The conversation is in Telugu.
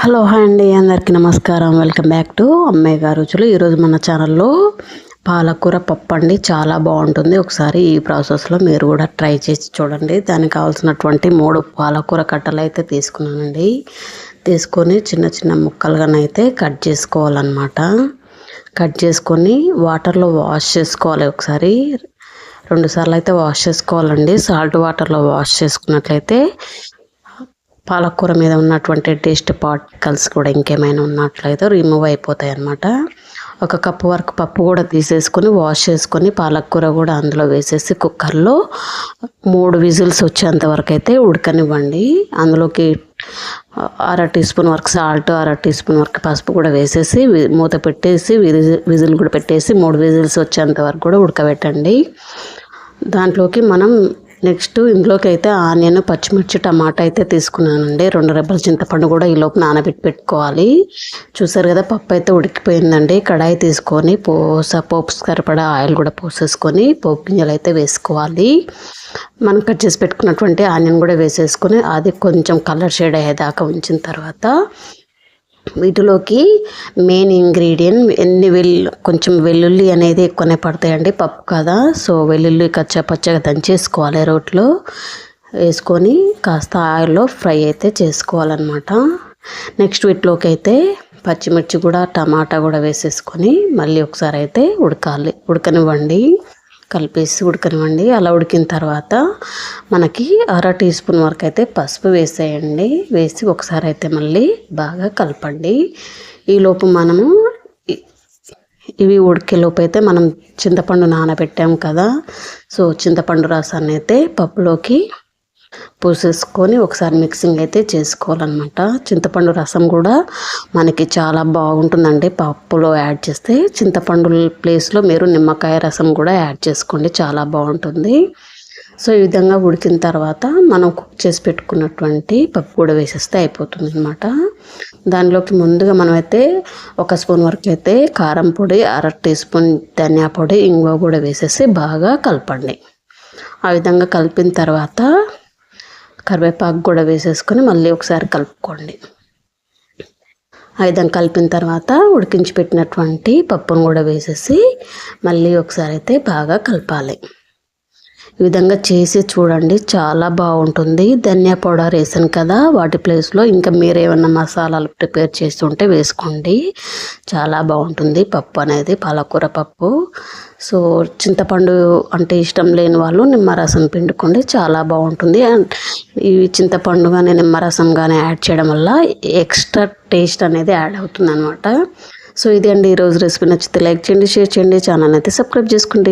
హలో హాయ్ అండి అందరికీ నమస్కారం. వెల్కమ్ బ్యాక్ టు అమ్మాయి గారు రుచులు. ఈరోజు మన ఛానల్లో పాలకూర పప్పు అండి చాలా బాగుంటుంది. ఒకసారి ఈ ప్రాసెస్లో మీరు కూడా ట్రై చేసి చూడండి. దానికి కావాల్సినటువంటి మూడు పాలకూర కట్టలు అయితే తీసుకున్నానండి. తీసుకొని చిన్న చిన్న ముక్కలుగానైతే కట్ చేసుకోవాలన్నమాట. కట్ చేసుకొని వాటర్లో వాష్ చేసుకోవాలి ఒకసారి. రెండుసార్లు అయితే వాష్ చేసుకోవాలండి. సాల్ట్ వాటర్లో వాష్ చేసుకున్నట్లయితే పాలకూర మీద ఉన్నటువంటి టేస్ట్ పార్టికల్స్ కూడా ఇంకేమైనా ఉన్నట్లయితే రిమూవ్ అయిపోతాయి అన్నమాట. ఒక కప్పు వరకు పప్పు కూడా తీసేసుకొని వాష్ చేసుకొని పాలకూర కూడా అందులో వేసేసి కుక్కర్లో మూడు విజిల్స్ వచ్చేంత వరకు అయితే ఉడకనివ్వండి. అందులోకి అర టీ స్పూన్ వరకు సాల్ట్ అర టీ స్పూన్ వరకు పసుపు కూడా వేసేసి మూత పెట్టేసి విజిల్ కూడా పెట్టేసి మూడు విజిల్స్ వచ్చేంత వరకు కూడా ఉడకబెట్టండి. దాంట్లోకి మనం నెక్స్ట్ ఇందులోకి అయితే ఆనియన్ పచ్చిమిర్చి టమాటా అయితే తీసుకున్నానండి. రెండు రెబ్బల చింతపండు కూడా ఈ లోపు నానబెట్టి పెట్టుకోవాలి. చూసారు కదా పప్పు అయితే ఉడికిపోయిందండి. కడాయి తీసుకొని పోస పోపు సరిపడా ఆయిల్ కూడా పోసేసుకొని పోపు గింజలు అయితే వేసుకోవాలి. మనం కట్ చేసి పెట్టుకున్నటువంటి ఆనియన్ కూడా వేసేసుకొని అది కొంచెం కలర్ షేడ్ అయ్యేదాకా ఉంచిన తర్వాత వీటిలోకి మెయిన్ ఇంగ్రీడియంట్ ఎన్ని వెల్లు కొంచెం వెల్లుల్లి అనేది ఎక్కువనే పడతాయండి పప్పు కదా. సో వెల్లుల్లి కచ్చా పచ్చగా దంచేసుకోవాలి రోట్లో. వేసుకొని కాస్త ఆయిల్లో ఫ్రై అయితే చేసుకోవాలన్నమాట. నెక్స్ట్ వీటిలోకి అయితే పచ్చిమిర్చి కూడా టమాటా కూడా వేసేసుకొని మళ్ళీ ఒకసారి అయితే ఉడకాలి ఉడకనివ్వండి. కలిపేసి ఉడకనివ్వండి. అలా ఉడికిన తర్వాత మనకి అర టీ స్పూన్ వరకు అయితే పసుపు వేసేయండి. వేసి ఒకసారి అయితే మళ్ళీ బాగా కలపండి. ఈలోపు మనము ఇవి ఉడికేలోపు అయితే మనం చింతపండు నానబెట్టాము కదా. సో చింతపండు రసాన్ని అయితే పప్పులోకి పూసేసుకొని ఒకసారి మిక్సింగ్ అయితే చేసుకోవాలన్నమాట. చింతపండు రసం కూడా మనకి చాలా బాగుంటుందండి. పప్పులో యాడ్ చేస్తే చింతపండు ప్లేస్లో మీరు నిమ్మకాయ రసం కూడా యాడ్ చేసుకోండి. చాలా బాగుంటుంది. సో ఈ విధంగా ఉడికిన తర్వాత మనం కుక్ చేసి పెట్టుకున్నటువంటి పప్పు కూడా వేసేస్తే అయిపోతుంది అనమాట దానిలోకి ముందుగా మనమైతే ఒక స్పూన్ వరకు అయితే కారం పొడి అర టీ స్పూన్ ధనియా పొడి ఇంగువ కూడా వేసేసి బాగా కలపండి. ఆ విధంగా కలిపిన తర్వాత కరివేపాకు కూడా వేసేసుకొని మళ్ళీ ఒకసారి కలుపుకోండి. ఐదం కలిపిన తర్వాత ఉడికించి పెట్టినటువంటి పప్పును కూడా వేసేసి మళ్ళీ ఒకసారి అయితే బాగా కలపాలి. ఈ విధంగా చేసి చూడండి. చాలా బాగుంటుంది. ధనియా పౌడర్ వేసాను కదా వాటి ప్లేస్లో ఇంకా మీరు మసాలాలు ప్రిపేర్ చేస్తుంటే వేసుకోండి. చాలా బాగుంటుంది పప్పు అనేది పాలకూర పప్పు. సో చింతపండు అంటే ఇష్టం లేని వాళ్ళు నిమ్మరసం పిండుకోండి. చాలా బాగుంటుంది. అండ్ ఇవి చింతపండు కానీ నిమ్మరసం కానీ యాడ్ చేయడం వల్ల ఎక్స్ట్రా టేస్ట్ అనేది యాడ్ అవుతుంది అనమాట సో ఇది అండి ఈరోజు రెసిపీ నచ్చితే లైక్ చేయండి షేర్ చేయండి. ఛానల్ అయితే సబ్స్క్రైబ్ చేసుకోండి.